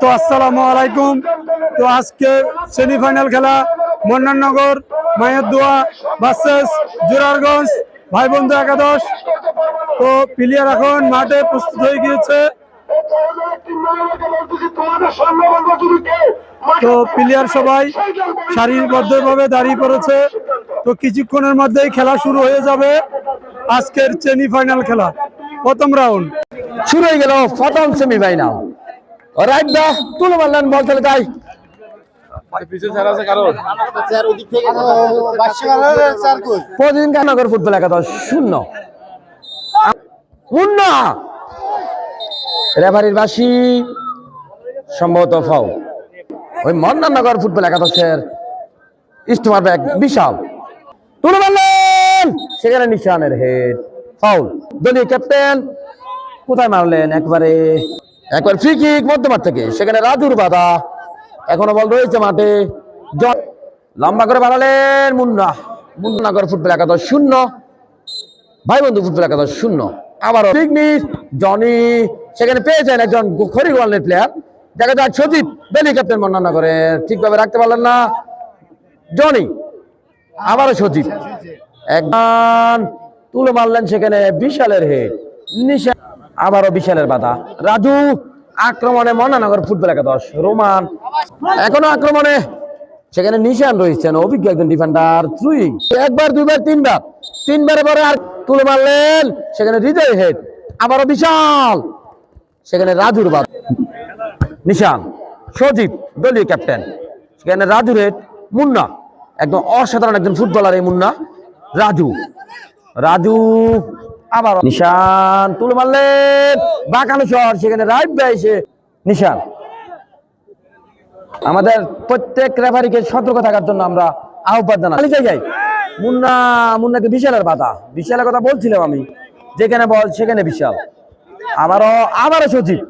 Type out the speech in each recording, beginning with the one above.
তো আসসালামু আলাইকুম। তো আজকে সেমিফাইনাল খেলা মন্নাননগর মায়ের দোয়া ভার্সেস জোরারগঞ্জ ভাই বন্ধু একাদশ। তো প্লেয়ার এখন মাঠে প্রস্তুত হয়ে গিয়েছে। তো প্লেয়ার সবাই সারিবদ্ধভাবে দাঁড়িয়ে পড়েছে। তো কিছুক্ষণের মধ্যেই খেলা শুরু হয়ে যাবে আজকের সেমিফাইনাল খেলা। প্রথম রাউন্ড শুরু হয়ে গেল প্রথম সেমিফাইনাল রাইট দা, তুলে মারলেন, বল প্রতিদিন কানগর ফুটবল একাদশ, শূন্য। বাসি সম্ভবত ফাউ ওই মন্নানগর ফুটবল একাদশের ইস্টমার ব্যাগ বিশাল। তুলে মারলেন, সেখানে নিশানের হেড ফাউল দলীয় ক্যাপ্টেন কোথায় মারলেন? একবারে একবার ফ্রি কিক মধ্যমাঠ থেকে। সেখানে রাজুর বাধা। এখনও বল রয়েছে মাঠে। লম্বা করে বাড়ালেন মুন্না। মুন্নাগর ফুটবল একাদশ শূন্য। ভাই বন্ধু ফুটবল একাদশ শূন্য। আবারও পিকনিক জনি। সেখানে পেয়েছেন একজন খরিগোয়ালের প্লেয়ার দেখা যাক সজিত বেলি ক্যাপ্টেন মন্নানগরের ঠিকভাবে রাখতে পারলেন না। জনি। আবারও সজিত একজন তুলে মারলেন সেখানে বিশালের হেড নিশা আবারও বিশালের বাধা। রাজু, আক্রমণে মনানগর ফুটবল একাদশ, রোমান। এখনও আক্রমণে সেখানে নিশান রয়েছেন অভিজ্ঞ একজন ডিফেন্ডার থ্রুইং একবার, দুইবার, তিনবার। তিনবারে পরে আর তুলে মারলেন সেখানে হৃদয় হেড আবারও বিশাল। সেখানে রাজুর বাদ নিশান সজিত দলীয় ক্যাপ্টেন সেখানে রাজুর হেড মুন্না। একদম অসাধারণ একজন ফুটবলার এই মুন্না। রাজু। রাজু। আবার নিশান, তুলে মারলেন। বাঁকানো শহর সেখানে রাইট এসে নিশান। আমাদের প্রত্যেক রেফারিকে সতর্ক থাকার জন্য আমরা আহ্বান মুন্না, মুন্নাকে বিশালের বাধা। বিশালের কথা বলছিলাম আমি। যেখানে বল, সেখানে বিশাল। আবারও আবারও সচিব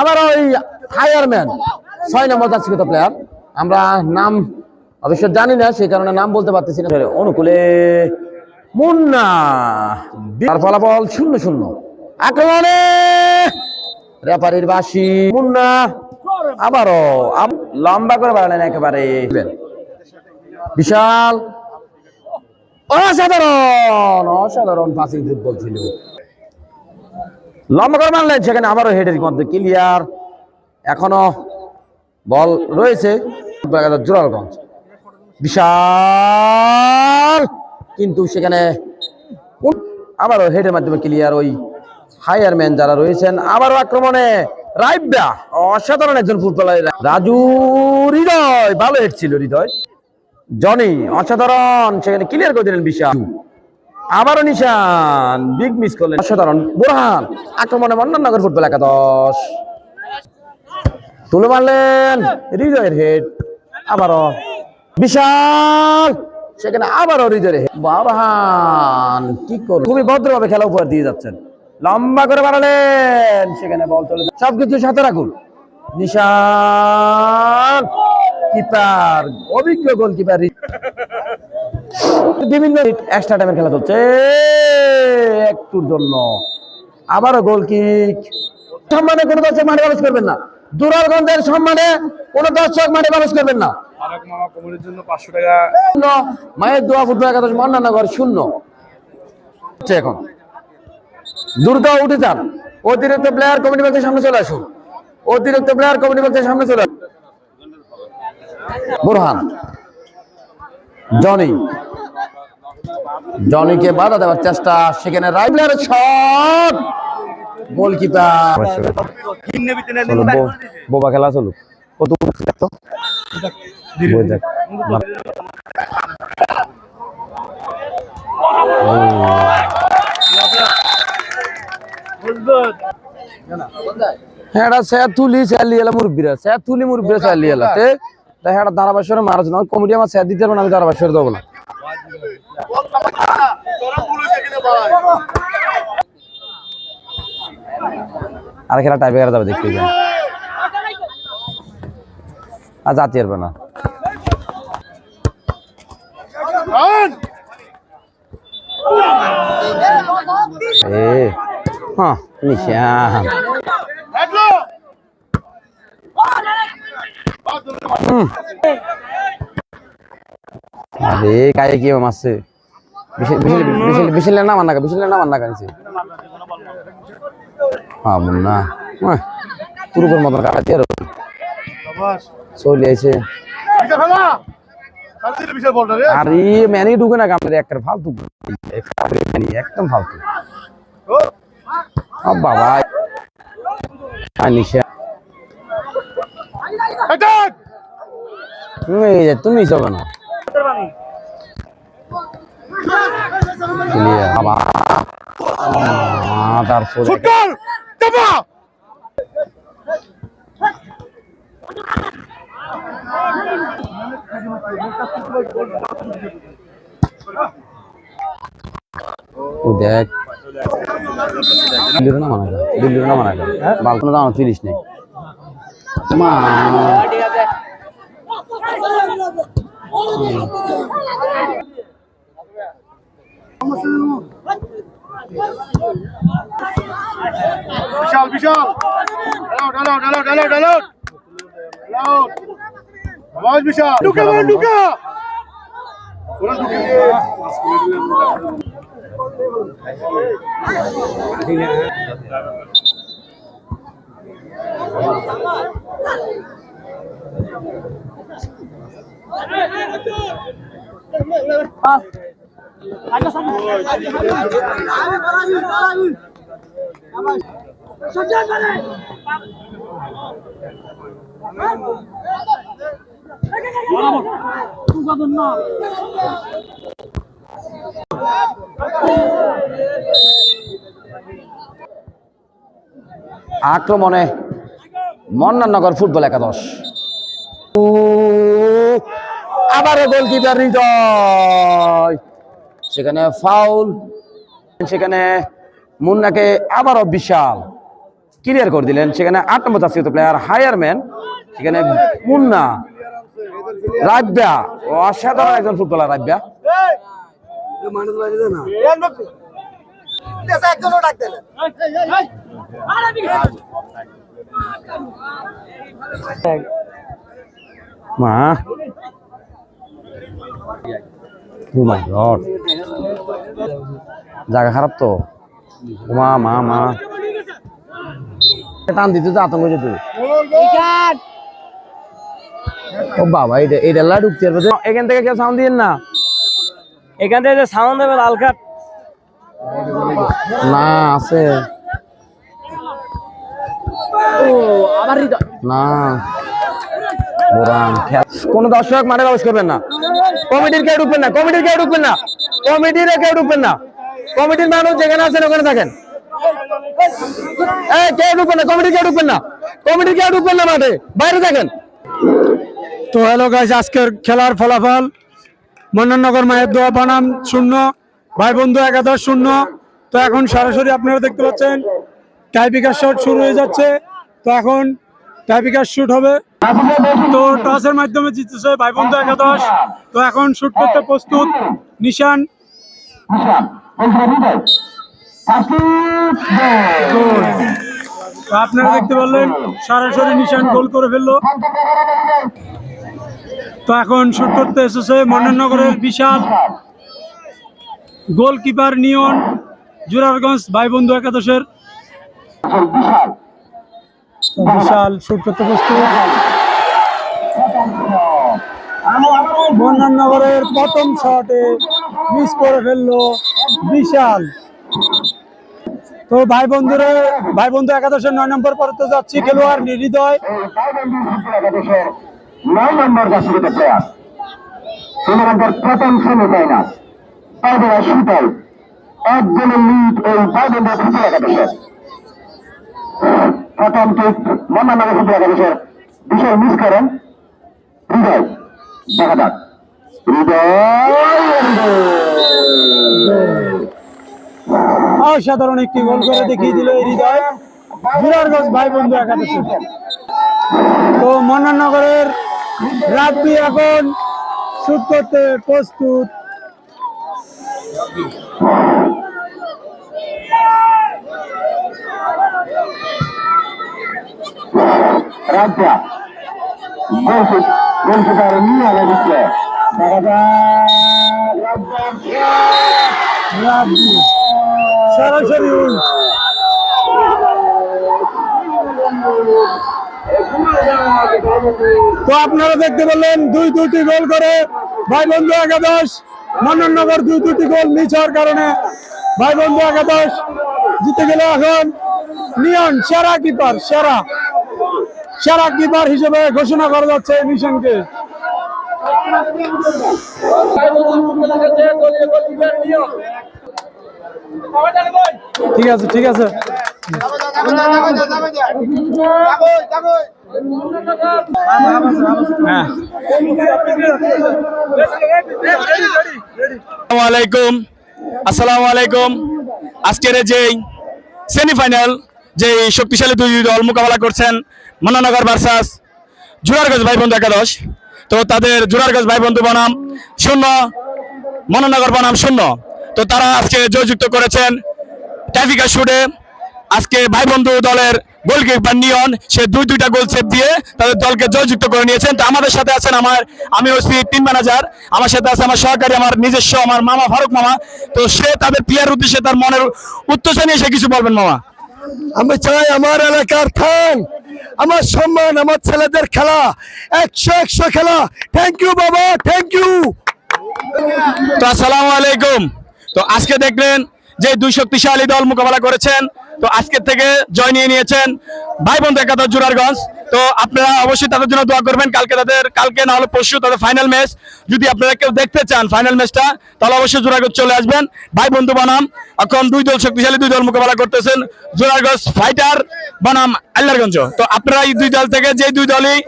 আবারও ওই ফায়ারম্যান ছয় নম্বর জার্সিগত প্লেয়ার আমরা নাম অবশ্য জানি না সেই কারণে নাম বলতে পারতেছি না। অনুকূলে মুন্না। তার ফলাফল শূন্য শূন্য। আক্রমণে রেফারির বাসি মুন্না। আবারও আব- লম্বা করে বাড়ালেন একেবারে। বিশাল। অসাধারণ। অসাধারণ পাসিং ফুটবল ছিল। লম্বা করে মারলেন সেখানে আবারও হেডের মধ্যে ক্লিয়ার এখনও বল রয়েছে। জোরালগঞ্জ। বিশাল। কিন্তু সেখানে আবারও হেডের মাধ্যমে ক্লিয়ার ওই হায়ারম্যান যারা রয়েছেন, আবারও আক্রমণে রাইবদা অসাধারণ একজন ফুটবলার। রাজু হৃদয়, ভালো হেড ছিল হৃদয়। জনি, অসাধারণ, সেখানে ক্লিয়ার করে দিলেন বিশাল। আবারও নিশান বিগ মিস করলেন। অসাধারণ, বুরহান, আক্রমণে মন্নানগর ফুটবল একাদশ। তুলে মারলেন হৃদয়ের হেড আবারও বিশাল সেখানে আবারও হেড বারহান কি করল খুবই ভদ্রভাবে খেলা উপহার দিয়ে যাচ্ছেন। লম্বা করে বাড়ালেন, সেখানে বল চলে সবকিছু সাথে রাখুন। নিশান, কিপার, অভিজ্ঞ গোলকিপার বিভিন্ন এক্সট্রা টাইমের খেলা চলছে। একটুর জন্য। আবারও গোল সম্মানে কোনো দর্শক মাঠে প্রবেশ করবেন না। দুরারগঞ্জের সম্মানে কোনো দর্শক মাঠে প্রবেশ করবেন না। তারক মামা কমিটির জন্য পাঁচশো টাকা। মায়ের দোয়া ফুটবল একাদশ মন্নানগর শূন্য। হচ্ছে এখন। দ্রুত উঠে যান। অতিরিক্ত প্লেয়ার কমিটি বক্সের সামনে চলে আসুন। অতিরিক্ত প্লেয়ার কমিটি বক্সের সামনে চলে আসুন। বুরহান। জনি। জনিকে বাধা দেওয়ার চেষ্টা সেখানে রাইবলার শট। গোলকিপার। বোবা খেলা চলুক। কত হ্যাঁ সে তুলি মুরব্বীরা মুরব্বীরা ধারাবাসরে মারাজ না কমিটি আমার দিতে পারব না আমি ধারাবাসরে দেবো না। আর খেলা টাইপে খেলা যাবে দেখতে যান আর জাতি পারবে না। এ হ্যাঁ নিশান। হুম। আরে কায়ে কি বিশাল না মান্না বিশাল না। মান্না হ্যাঁ মুন্না মতন কাটাতে আর চলে আর ম্যানি ঢুকে না কামড়ে একটা ফালতু ম্যানি একদম ফালতু। বাবা। আনিশা তুমি না বাবা। তারপরে ও দেখ। দিল্লির না মানা দিল্লির না মানা যায়? বালকনে দাঁড়ানো তিরিশ নেই। মা। বিশাল বিশাল। ডালো ডালো ডালো ডালো ডালো আওয়াজ বিশাল ঢুকে বল ঢুকে ওরা ঢুকে আক্রমণে মন্নানগর ফুটবল একাদশ। আবারও গোলকিপার হৃদয়। সেখানে ফাউল, সেখানে মুন্নাকে আবারও বিশাল। ক্লিয়ার করে দিলেন। সেখানে আট নম্বর প্লেয়ার হায়ারম্যান, সেখানে মুন্না। রাব্যা অসাধারণ একজন ফুটবলার রাব্যা জায়গা খারাপ তো? মা মা মা। টান দিতে তো আতঙ্ক যেত ও বাবা, এটা এটা লা ঢুকতে এখান থেকে কেউ সাউন্ড দিয়েন না। এখান থেকে যে সাউন্ড দেবে লাল কাঠ না, আছে। না। কোন দর্শক মাঠে প্রবেশ করবেন না। কমিটির কেউ ঢুকবেন না, কমিটির কেউ ঢুকবেন না। কমিটির কেউ ঢুকবেন না। কমিটির মানুষ যেখানে আছেন, ওখানে থাকেন। কেউ ঢুকবেন না, কমিটির কেউ ঢুকবেন না। কমিটির কেউ ঢুকবেন না মাঠে। বাইরে থাকেন। তো হ্যালো গাইজ আজকের খেলার ফলাফল মন্নাননগর মায়ের দোয়া বানাম শূন্য। ভাই বন্ধু, একাদশ, শূন্য। তো এখন সরাসরি আপনারা দেখতে পাচ্ছেন টাইপিকার শট শুরু হয়ে যাচ্ছে। তো এখন টাইপিকার শুট হবে। তো টসের মাধ্যমে জিতেছে ভাই বন্ধু একাদশ। তো এখন শুট করতে প্রস্তুত নিশান। আপনারা দেখতে পারলেন, সরাসরি নিশান গোল করে ফেলল। তো এখন শুট করতে এসেছে মন্নাননগরের বিশাল গোলকিপার নিয়ন, জুরারগঞ্জ ভাই বন্ধু একাদশের। বিশাল শুট করতে প্রস্তুত। মন্নাননগরের প্রথম শটে মিস করে ফেলল বিশাল। তো ভাই বন্ধুরে ভাই বন্ধু একাদশের নয় নম্বর পরতে যাচ্ছি, খেলোয়াড় হৃদয় নয় নম্বর জাসিগত প্লেয়ার। টুর্নামেন্টের প্রথম সেমিফাইনাল পাইবেরা শীতল। এক গোলের লিড এই পাইবেন্দ্র ফুটবল একাদশের। প্রথম কিক মন্নানগর ফুটবল একাদশের বিষয় মিস করেন হৃদয়। দেখা যাক। অসাধারণ একটি গোল করে দেখিয়ে দিল এই হৃদয়। জুরারগঞ্জ ভাই বন্ধু একাদশে। তো মন্নানগরের রাব্বি এখন শুট করতে প্রস্তুত। রাজ্যা গোলকিপ গোলকিপার নিয়ে আনে দিচ্ছে। দেখা যাক সরাসরি উইন। তো আপনারা দেখতে পেলেন দুই দুটি গোল করে ভাই বন্ধু একাদশ মন্ননগর দুই দুটি গোল হওয়ার কারণে ভাই বন্ধু একাদশ জিতে গেল এখন নিয়ন সেরা কিপার সেরা সেরা কিপার হিসেবে ঘোষণা করা যাচ্ছে মিশনকে ঠিক আছে ঠিক আছে হ্যাঁ আলাইকুম। আসসালামু আলাইকুম। আজকের যে সেমিফাইনাল যে শক্তিশালী দুই দল মোকাবেলা করছেন মনানগর ভার্সাস জোরারগঞ্জ ভাই বন্ধু একাদশ। তো তাদের জোরারগঞ্জ ভাই বন্ধু বনাম শূন্য মনানগর বনাম শূন্য। তো তারা আজকে জয়যুক্ত করেছেন ট্রাফিকার শুটে আজকে ভাই বন্ধু দলের গোলকিপার নিয়ন সে দুই দুইটা গোল সেভ দিয়ে তাদের দলকে জয়যুক্ত করে নিয়েছেন। তো আমাদের সাথে আছেন আমার আমি হচ্ছি টিম ম্যানেজার আমার সাথে আছে আমার সহকারী আমার নিজস্ব আমার মামা ফারুক মামা। তো সে তাদের প্লেয়ার উদ্দেশ্যে তার মনের উত্তেজনা নিয়ে সে কিছু বলবেন মামা? আমি চাই আমার এলাকার থান আমার সম্মান আমার ছেলেদের খেলা একশো একশো খেলা। থ্যাংক ইউ বাবা থ্যাংক ইউ তো আসসালামু আলাইকুম। তো আজকে দেখলেন যে দুই শক্তিশালী দল মোকাবেলা করেছেন। তো আজকের থেকে জয় নিয়ে নিয়েছেন ভাই বন্ধু একাদশ জুরারগঞ্জ তো আপনারা অবশ্যই তাদের জন্য দোয়া করবেন। কালকে তাদের কালকে না হলে পরশু তাদের ফাইনাল ম্যাচ যদি আপনারা কেউ দেখতে চান ফাইনাল ম্যাচটা তাহলে অবশ্যই জোরারগঞ্জ চলে আসবেন। ভাই বন্ধু বানাম, এখন দুই দল শক্তিশালী, দুই দল মোকাবেলা করতেছেন। জোরারগঞ্জ ফাইটার বানাম আল্লারগঞ্জ। তো আপনারা এই দুই দল থেকে যে দুই দলই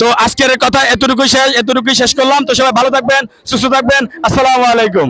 তো আজকের কথা এতটুকুই শেষ এতটুকুই শেষ করলাম। তো সবাই ভালো থাকবেন, সুস্থ থাকবেন। আসসালামু আলাইকুম।